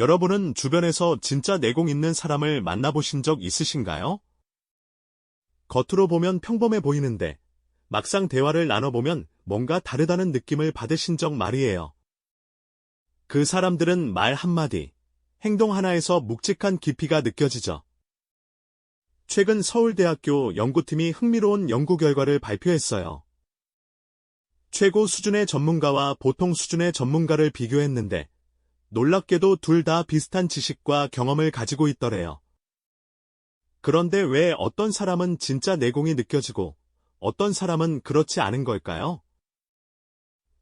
여러분은 주변에서 진짜 내공 있는 사람을 만나보신 적 있으신가요? 겉으로 보면 평범해 보이는데 막상 대화를 나눠보면 뭔가 다르다는 느낌을 받으신 적 말이에요. 그 사람들은 말 한마디, 행동 하나에서 묵직한 깊이가 느껴지죠. 최근 서울대학교 연구팀이 흥미로운 연구 결과를 발표했어요. 최고 수준의 전문가와 보통 수준의 전문가를 비교했는데 놀랍게도 둘 다 비슷한 지식과 경험을 가지고 있더래요. 그런데 왜 어떤 사람은 진짜 내공이 느껴지고 어떤 사람은 그렇지 않은 걸까요?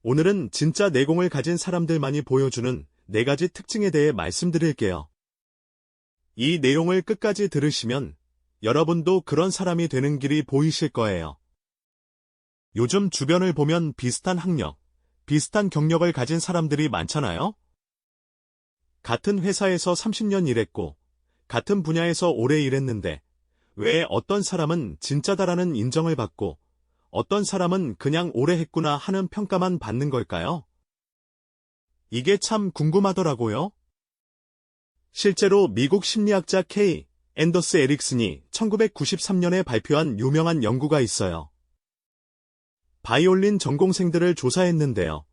오늘은 진짜 내공을 가진 사람들만이 보여주는 네 가지 특징에 대해 말씀드릴게요. 이 내용을 끝까지 들으시면 여러분도 그런 사람이 되는 길이 보이실 거예요. 요즘 주변을 보면 비슷한 학력, 비슷한 경력을 가진 사람들이 많잖아요? 같은 회사에서 30년 일했고, 같은 분야에서 오래 일했는데, 왜 어떤 사람은 진짜다라는 인정을 받고, 어떤 사람은 그냥 오래 했구나 하는 평가만 받는 걸까요? 이게 참 궁금하더라고요. 실제로 미국 심리학자 K. 앤더스 에릭슨이 1993년에 발표한 유명한 연구가 있어요. 바이올린 전공생들을 조사했는데요.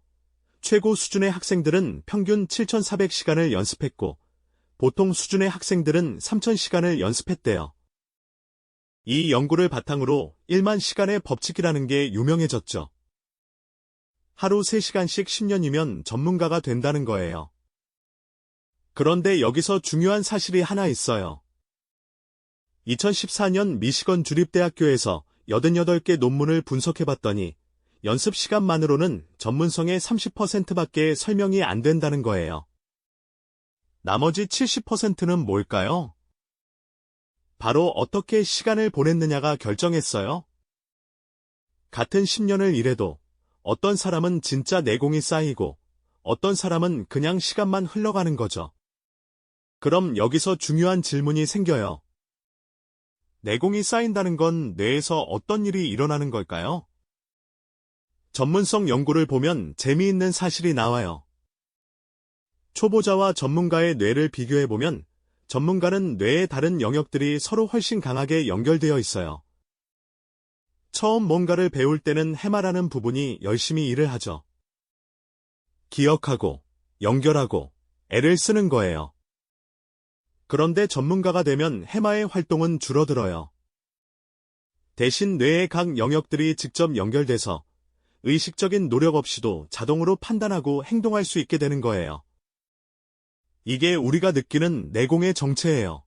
최고 수준의 학생들은 평균 7,400시간을 연습했고, 보통 수준의 학생들은 3,000시간을 연습했대요. 이 연구를 바탕으로 1만 시간의 법칙이라는 게 유명해졌죠. 하루 3시간씩 10년이면 전문가가 된다는 거예요. 그런데 여기서 중요한 사실이 하나 있어요. 2014년 미시건 주립대학교에서 88개 논문을 분석해봤더니 연습 시간만으로는 전문성의 30%밖에 설명이 안 된다는 거예요. 나머지 70%는 뭘까요? 바로 어떻게 시간을 보냈느냐가 결정했어요. 같은 10년을 일해도 어떤 사람은 진짜 내공이 쌓이고 어떤 사람은 그냥 시간만 흘러가는 거죠. 그럼 여기서 중요한 질문이 생겨요. 내공이 쌓인다는 건 뇌에서 어떤 일이 일어나는 걸까요? 전문성 연구를 보면 재미있는 사실이 나와요. 초보자와 전문가의 뇌를 비교해보면 전문가는 뇌의 다른 영역들이 서로 훨씬 강하게 연결되어 있어요. 처음 뭔가를 배울 때는 해마라는 부분이 열심히 일을 하죠. 기억하고, 연결하고, 애를 쓰는 거예요. 그런데 전문가가 되면 해마의 활동은 줄어들어요. 대신 뇌의 각 영역들이 직접 연결돼서 의식적인 노력 없이도 자동으로 판단하고 행동할 수 있게 되는 거예요. 이게 우리가 느끼는 내공의 정체예요.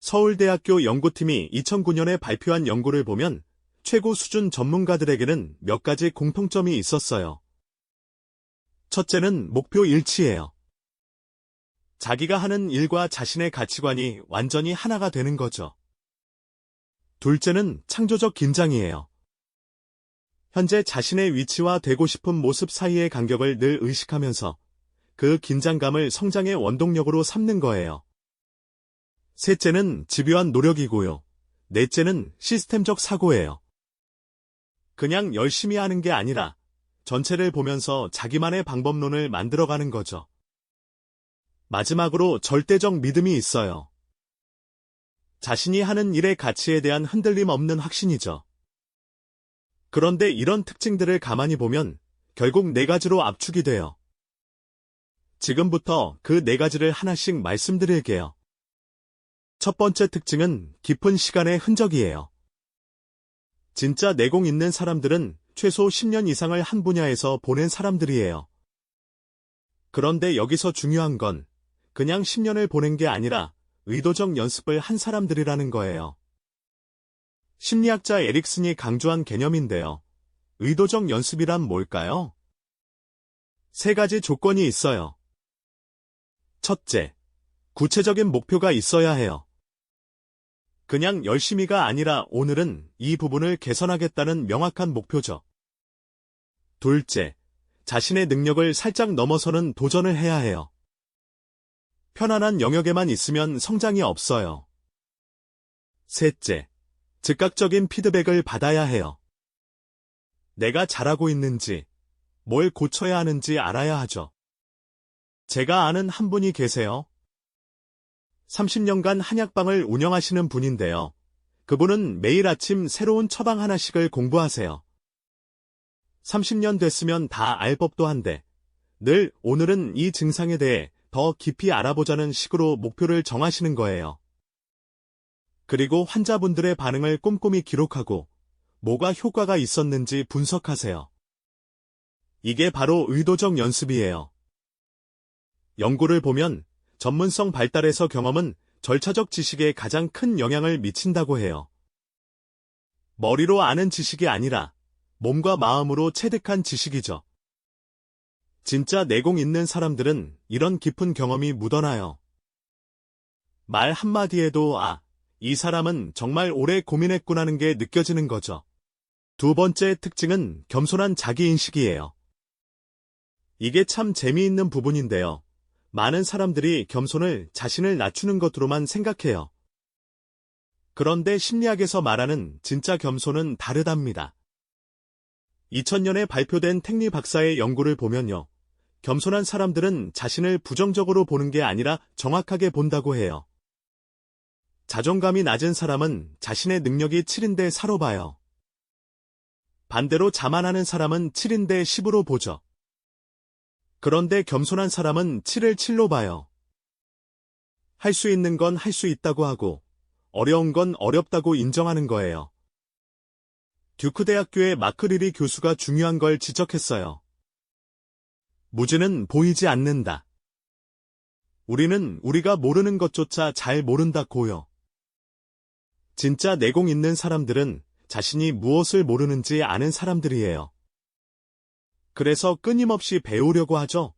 서울대학교 연구팀이 2009년에 발표한 연구를 보면 최고 수준 전문가들에게는 몇 가지 공통점이 있었어요. 첫째는 목표 일치예요. 자기가 하는 일과 자신의 가치관이 완전히 하나가 되는 거죠. 둘째는 창조적 긴장이에요. 현재 자신의 위치와 되고 싶은 모습 사이의 간격을 늘 의식하면서 그 긴장감을 성장의 원동력으로 삼는 거예요. 셋째는 집요한 노력이고요. 넷째는 시스템적 사고예요. 그냥 열심히 하는 게 아니라 전체를 보면서 자기만의 방법론을 만들어가는 거죠. 마지막으로 절대적 믿음이 있어요. 자신이 하는 일의 가치에 대한 흔들림 없는 확신이죠. 그런데 이런 특징들을 가만히 보면 결국 네 가지로 압축이 돼요. 지금부터 그 네 가지를 하나씩 말씀드릴게요. 첫 번째 특징은 깊은 시간의 흔적이에요. 진짜 내공 있는 사람들은 최소 10년 이상을 한 분야에서 보낸 사람들이에요. 그런데 여기서 중요한 건 그냥 10년을 보낸 게 아니라 의도적 연습을 한 사람들이라는 거예요. 심리학자 에릭슨이 강조한 개념인데요. 의도적 연습이란 뭘까요? 세 가지 조건이 있어요. 첫째, 구체적인 목표가 있어야 해요. 그냥 열심히가 아니라 오늘은 이 부분을 개선하겠다는 명확한 목표죠. 둘째, 자신의 능력을 살짝 넘어서는 도전을 해야 해요. 편안한 영역에만 있으면 성장이 없어요. 셋째, 즉각적인 피드백을 받아야 해요. 내가 잘하고 있는지, 뭘 고쳐야 하는지 알아야 하죠. 제가 아는 한 분이 계세요. 30년간 한약방을 운영하시는 분인데요. 그분은 매일 아침 새로운 처방 하나씩을 공부하세요. 30년 됐으면 다 알 법도 한데, 늘 오늘은 이 증상에 대해 더 깊이 알아보자는 식으로 목표를 정하시는 거예요. 그리고 환자분들의 반응을 꼼꼼히 기록하고 뭐가 효과가 있었는지 분석하세요. 이게 바로 의도적 연습이에요. 연구를 보면 전문성 발달에서 경험은 절차적 지식에 가장 큰 영향을 미친다고 해요. 머리로 아는 지식이 아니라 몸과 마음으로 체득한 지식이죠. 진짜 내공 있는 사람들은 이런 깊은 경험이 묻어나요. 말 한마디에도 아, 이 사람은 정말 오래 고민했구나는 게 느껴지는 거죠. 두 번째 특징은 겸손한 자기인식이에요. 이게 참 재미있는 부분인데요. 많은 사람들이 겸손을 자신을 낮추는 것으로만 생각해요. 그런데 심리학에서 말하는 진짜 겸손은 다르답니다. 2000년에 발표된 탱리 박사의 연구를 보면요. 겸손한 사람들은 자신을 부정적으로 보는 게 아니라 정확하게 본다고 해요. 자존감이 낮은 사람은 자신의 능력이 7인데 4로 봐요. 반대로 자만하는 사람은 7인데 10으로 보죠. 그런데 겸손한 사람은 7을 7로 봐요. 할 수 있는 건 할 수 있다고 하고 어려운 건 어렵다고 인정하는 거예요. 듀크 대학교의 마크 리리 교수가 중요한 걸 지적했어요. 무지는 보이지 않는다. 우리는 우리가 모르는 것조차 잘 모른다 고요. 진짜 내공 있는 사람들은 자신이 무엇을 모르는지 아는 사람들이에요. 그래서 끊임없이 배우려고 하죠.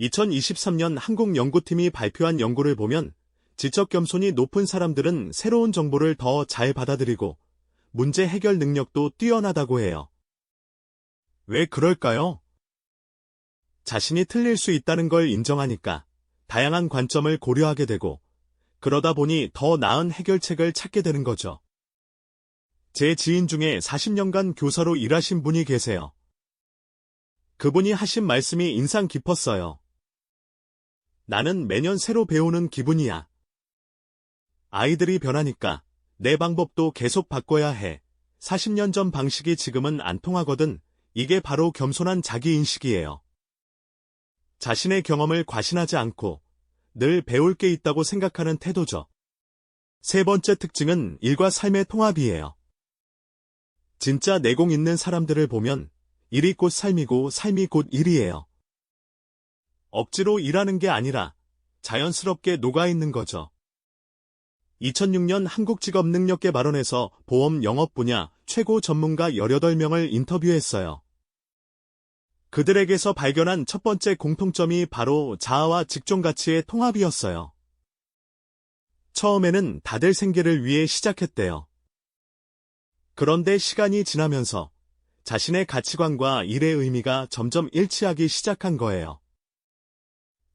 2023년 한국 연구팀이 발표한 연구를 보면 지적 겸손이 높은 사람들은 새로운 정보를 더 잘 받아들이고 문제 해결 능력도 뛰어나다고 해요. 왜 그럴까요? 자신이 틀릴 수 있다는 걸 인정하니까 다양한 관점을 고려하게 되고 그러다 보니 더 나은 해결책을 찾게 되는 거죠. 제 지인 중에 40년간 교사로 일하신 분이 계세요. 그분이 하신 말씀이 인상 깊었어요. 나는 매년 새로 배우는 기분이야. 아이들이 변하니까 내 방법도 계속 바꿔야 해. 40년 전 방식이 지금은 안 통하거든. 이게 바로 겸손한 자기인식이에요. 자신의 경험을 과신하지 않고 늘 배울 게 있다고 생각하는 태도죠. 세 번째 특징은 일과 삶의 통합이에요. 진짜 내공 있는 사람들을 보면 일이 곧 삶이고 삶이 곧 일이에요. 억지로 일하는 게 아니라 자연스럽게 녹아있는 거죠. 2006년 한국직업능력개발원에서 보험 영업 분야 최고 전문가 18명을 인터뷰했어요. 그들에게서 발견한 첫 번째 공통점이 바로 자아와 직종 가치의 통합이었어요. 처음에는 다들 생계를 위해 시작했대요. 그런데 시간이 지나면서 자신의 가치관과 일의 의미가 점점 일치하기 시작한 거예요.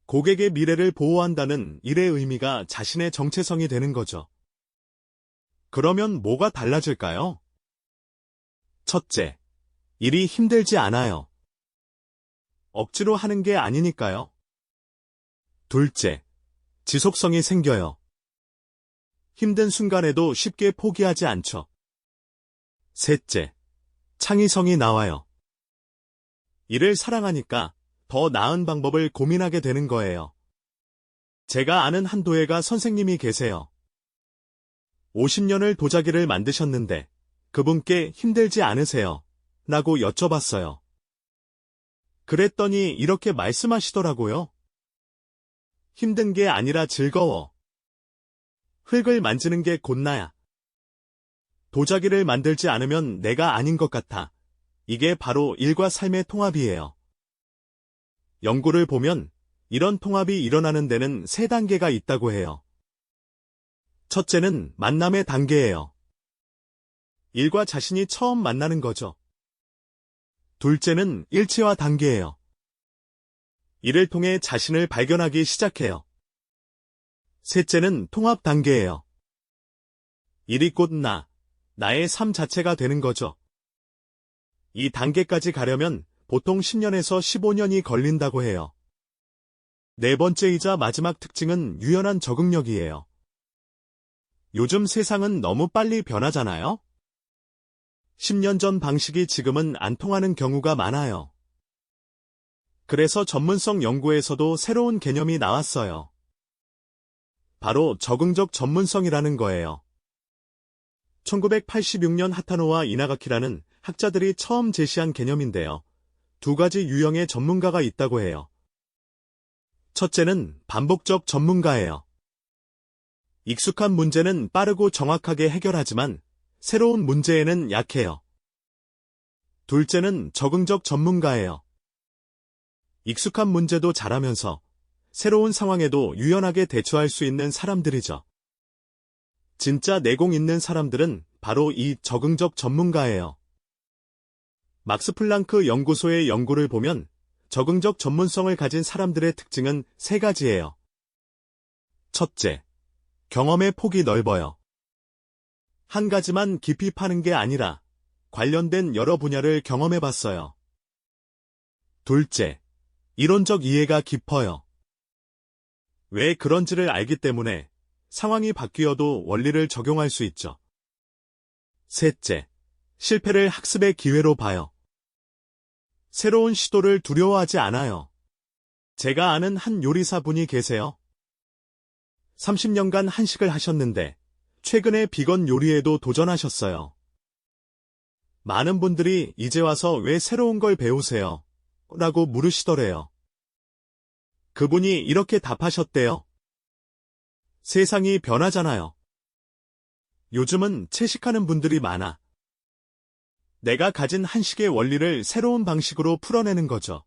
고객의 미래를 보호한다는 일의 의미가 자신의 정체성이 되는 거죠. 그러면 뭐가 달라질까요? 첫째, 일이 힘들지 않아요. 억지로 하는 게 아니니까요. 둘째, 지속성이 생겨요. 힘든 순간에도 쉽게 포기하지 않죠. 셋째, 창의성이 나와요. 이를 사랑하니까 더 나은 방법을 고민하게 되는 거예요. 제가 아는 한 도예가 선생님이 계세요. 50년을 도자기를 만드셨는데 그분께 힘들지 않으세요? 라고 여쭤봤어요. 그랬더니 이렇게 말씀하시더라고요. 힘든 게 아니라 즐거워. 흙을 만지는 게 곧나야. 도자기를 만들지 않으면 내가 아닌 것 같아. 이게 바로 일과 삶의 통합이에요. 연구를 보면 이런 통합이 일어나는 데는 세 단계가 있다고 해요. 첫째는 만남의 단계예요. 일과 자신이 처음 만나는 거죠. 둘째는 일체화 단계예요. 이를 통해 자신을 발견하기 시작해요. 셋째는 통합 단계예요. 일이 곧 나, 나의 삶 자체가 되는 거죠. 이 단계까지 가려면 보통 10년에서 15년이 걸린다고 해요. 네 번째이자 마지막 특징은 유연한 적응력이에요. 요즘 세상은 너무 빨리 변하잖아요? 10년 전 방식이 지금은 안 통하는 경우가 많아요. 그래서 전문성 연구에서도 새로운 개념이 나왔어요. 바로 적응적 전문성이라는 거예요. 1986년 하타노와 이나가키라는 학자들이 처음 제시한 개념인데요. 두 가지 유형의 전문가가 있다고 해요. 첫째는 반복적 전문가예요. 익숙한 문제는 빠르고 정확하게 해결하지만 새로운 문제에는 약해요. 둘째는 적응적 전문가예요. 익숙한 문제도 잘하면서 새로운 상황에도 유연하게 대처할 수 있는 사람들이죠. 진짜 내공 있는 사람들은 바로 이 적응적 전문가예요. 막스 플랑크 연구소의 연구를 보면 적응적 전문성을 가진 사람들의 특징은 세 가지예요. 첫째, 경험의 폭이 넓어요. 한 가지만 깊이 파는 게 아니라 관련된 여러 분야를 경험해 봤어요. 둘째, 이론적 이해가 깊어요. 왜 그런지를 알기 때문에 상황이 바뀌어도 원리를 적용할 수 있죠. 셋째, 실패를 학습의 기회로 봐요. 새로운 시도를 두려워하지 않아요. 제가 아는 한 요리사 분이 계세요. 30년간 한식을 하셨는데 최근에 비건 요리에도 도전하셨어요. 많은 분들이 이제 와서 왜 새로운 걸 배우세요? 라고 물으시더래요. 그분이 이렇게 답하셨대요. 세상이 변하잖아요. 요즘은 채식하는 분들이 많아. 내가 가진 한식의 원리를 새로운 방식으로 풀어내는 거죠.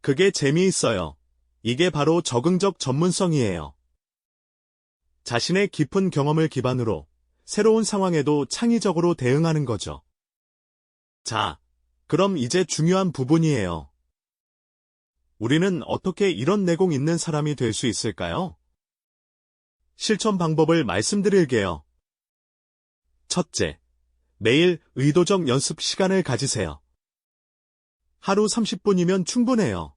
그게 재미있어요. 이게 바로 적응적 전문성이에요. 자신의 깊은 경험을 기반으로 새로운 상황에도 창의적으로 대응하는 거죠. 자, 그럼 이제 중요한 부분이에요. 우리는 어떻게 이런 내공 있는 사람이 될 수 있을까요? 실천 방법을 말씀드릴게요. 첫째, 매일 의도적 연습 시간을 가지세요. 하루 30분이면 충분해요.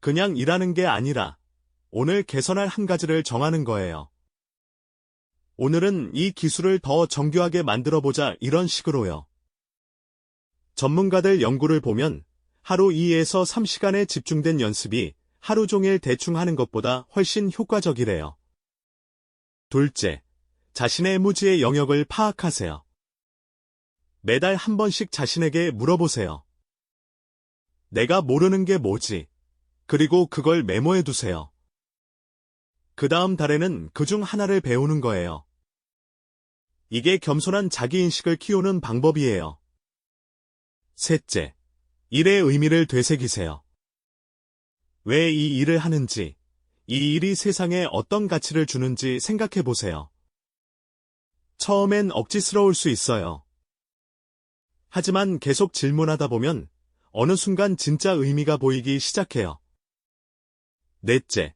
그냥 일하는 게 아니라 오늘 개선할 한 가지를 정하는 거예요. 오늘은 이 기술을 더 정교하게 만들어 보자 이런 식으로요. 전문가들 연구를 보면 하루 2에서 3시간에 집중된 연습이 하루 종일 대충 하는 것보다 훨씬 효과적이래요. 둘째, 자신의 무지의 영역을 파악하세요. 매달 한 번씩 자신에게 물어보세요. 내가 모르는 게 뭐지? 그리고 그걸 메모해 두세요. 그 다음 달에는 그 중 하나를 배우는 거예요. 이게 겸손한 자기인식을 키우는 방법이에요. 셋째, 일의 의미를 되새기세요. 왜 이 일을 하는지, 이 일이 세상에 어떤 가치를 주는지 생각해 보세요. 처음엔 억지스러울 수 있어요. 하지만 계속 질문하다 보면 어느 순간 진짜 의미가 보이기 시작해요. 넷째,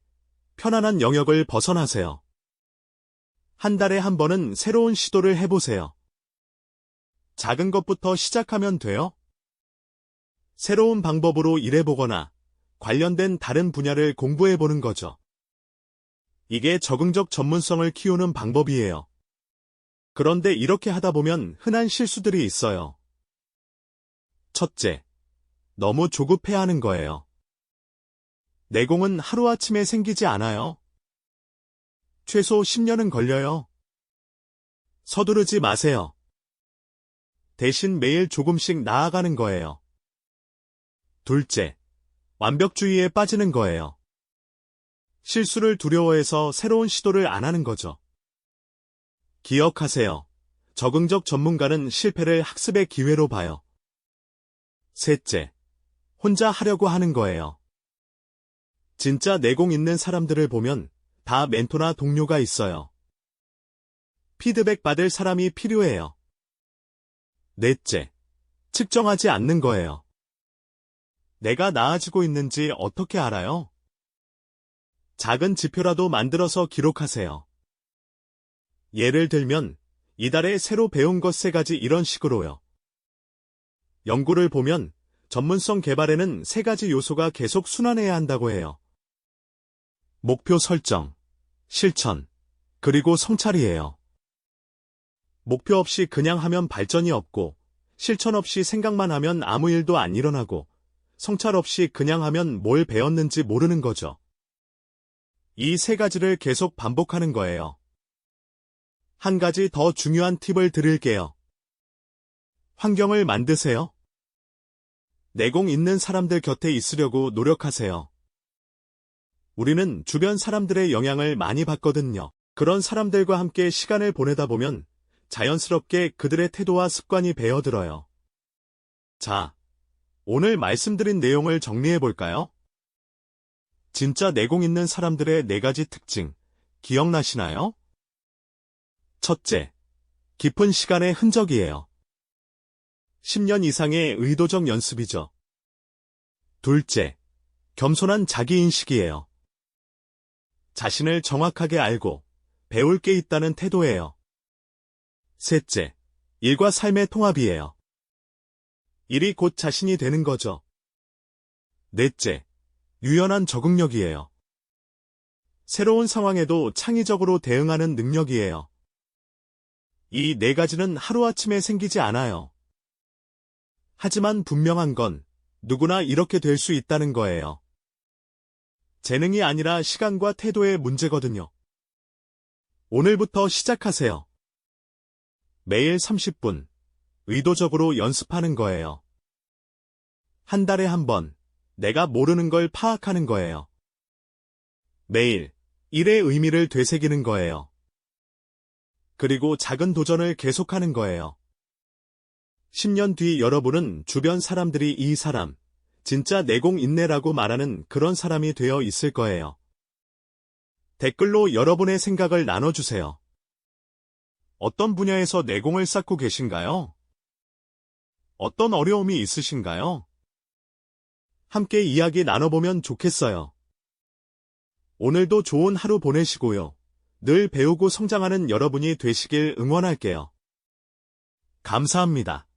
편안한 영역을 벗어나세요. 한 달에 한 번은 새로운 시도를 해보세요. 작은 것부터 시작하면 돼요. 새로운 방법으로 일해보거나 관련된 다른 분야를 공부해보는 거죠. 이게 적응적 전문성을 키우는 방법이에요. 그런데 이렇게 하다 보면 흔한 실수들이 있어요. 첫째, 너무 조급해하는 거예요. 내공은 하루아침에 생기지 않아요. 최소 10년은 걸려요. 서두르지 마세요. 대신 매일 조금씩 나아가는 거예요. 둘째, 완벽주의에 빠지는 거예요. 실수를 두려워해서 새로운 시도를 안 하는 거죠. 기억하세요. 적응적 전문가는 실패를 학습의 기회로 봐요. 셋째, 혼자 하려고 하는 거예요. 진짜 내공 있는 사람들을 보면 다 멘토나 동료가 있어요. 피드백 받을 사람이 필요해요. 넷째, 측정하지 않는 거예요. 내가 나아지고 있는지 어떻게 알아요? 작은 지표라도 만들어서 기록하세요. 예를 들면, 이달에 새로 배운 것 세 가지 이런 식으로요. 연구를 보면 전문성 개발에는 세 가지 요소가 계속 순환해야 한다고 해요. 목표 설정, 실천, 그리고 성찰이에요. 목표 없이 그냥 하면 발전이 없고, 실천 없이 생각만 하면 아무 일도 안 일어나고, 성찰 없이 그냥 하면 뭘 배웠는지 모르는 거죠. 이 세 가지를 계속 반복하는 거예요. 한 가지 더 중요한 팁을 드릴게요. 환경을 만드세요. 내공 있는 사람들 곁에 있으려고 노력하세요. 우리는 주변 사람들의 영향을 많이 받거든요. 그런 사람들과 함께 시간을 보내다 보면 자연스럽게 그들의 태도와 습관이 배어들어요. 자, 오늘 말씀드린 내용을 정리해 볼까요? 진짜 내공 있는 사람들의 네 가지 특징, 기억나시나요? 첫째, 깊은 시간의 흔적이에요. 10년 이상의 의도적 연습이죠. 둘째, 겸손한 자기인식이에요. 자신을 정확하게 알고 배울 게 있다는 태도예요. 셋째, 일과 삶의 통합이에요. 일이 곧 자신이 되는 거죠. 넷째, 유연한 적응력이에요. 새로운 상황에도 창의적으로 대응하는 능력이에요. 이 네 가지는 하루아침에 생기지 않아요. 하지만 분명한 건 누구나 이렇게 될 수 있다는 거예요. 재능이 아니라 시간과 태도의 문제거든요. 오늘부터 시작하세요. 매일 30분, 의도적으로 연습하는 거예요. 한 달에 한 번, 내가 모르는 걸 파악하는 거예요. 매일, 일의 의미를 되새기는 거예요. 그리고 작은 도전을 계속하는 거예요. 10년 뒤 여러분은 주변 사람들이 이 사람, 진짜 내공 있네라고 말하는 그런 사람이 되어 있을 거예요. 댓글로 여러분의 생각을 나눠주세요. 어떤 분야에서 내공을 쌓고 계신가요? 어떤 어려움이 있으신가요? 함께 이야기 나눠보면 좋겠어요. 오늘도 좋은 하루 보내시고요. 늘 배우고 성장하는 여러분이 되시길 응원할게요. 감사합니다.